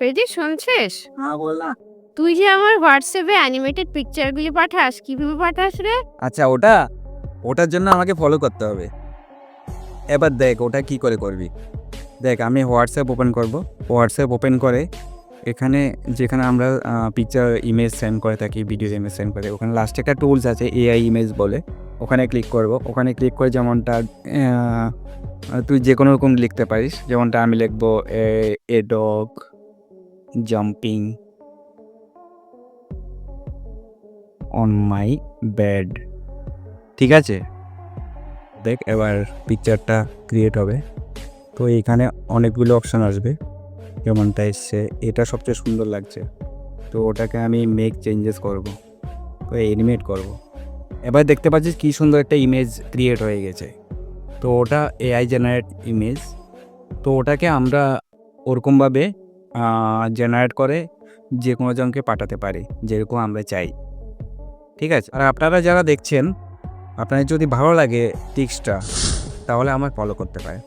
পেজি শুনছিস? হ্যাঁ বলা। তুই যে আমার হোয়াটসঅ্যাপে অ্যানিমেটেড পিকচারগুলি পাঠাস কীভাবে পাঠাস রে? আচ্ছা ওটা ওটার জন্য আমাকে ফলো করতে হবে। এবার দেখ ওটা কি করে করবি? দেখ আমি হোয়াটসঅ্যাপ ওপেন করব। হোয়াটসঅ্যাপ ওপেন করে এখানে যেখানে আমরা পিকচার ইমেজ সেন্ড করে থাকি ভিডিও ইমেজ সেন্ড করে ওখানে লাস্টে একটা টুলস আছে এআই ইমেজ বলে। ওখানে ক্লিক করব। ওখানে ক্লিক করে যেমনটা তুই যে কোনো রকম লিখতে পারিস। যেমনটা আমি লিখব a dog jumping on my bed ঠিক আছে। দেখ, এবার পিকচারটা ক্রিয়েট হবে। তো এখানে অনেকগুলো অপশান আসবে। যেমনটা এসছে এটা সবচেয়ে সুন্দর লাগছে। তো ওটাকে আমি মেক চেঞ্জেস করব। তো এনিমেট করব। এবার দেখতে পাচ্ছিস কী সুন্দর একটা ইমেজ ক্রিয়েট হয়ে গেছে। তো ওটা এআই জেনারেট ইমেজ তো ওটাকে আমরা ওরকমভাবে জেনারেট করে যে কোনো জনকে পাঠাতে পারি, যেরকম আমরা চাই। ঠিক আছে? আর আপনারা যারা দেখছেন, আপনাদের যদি ভালো লাগে টিক্সটা তাহলে আমার ফলো করতে পারে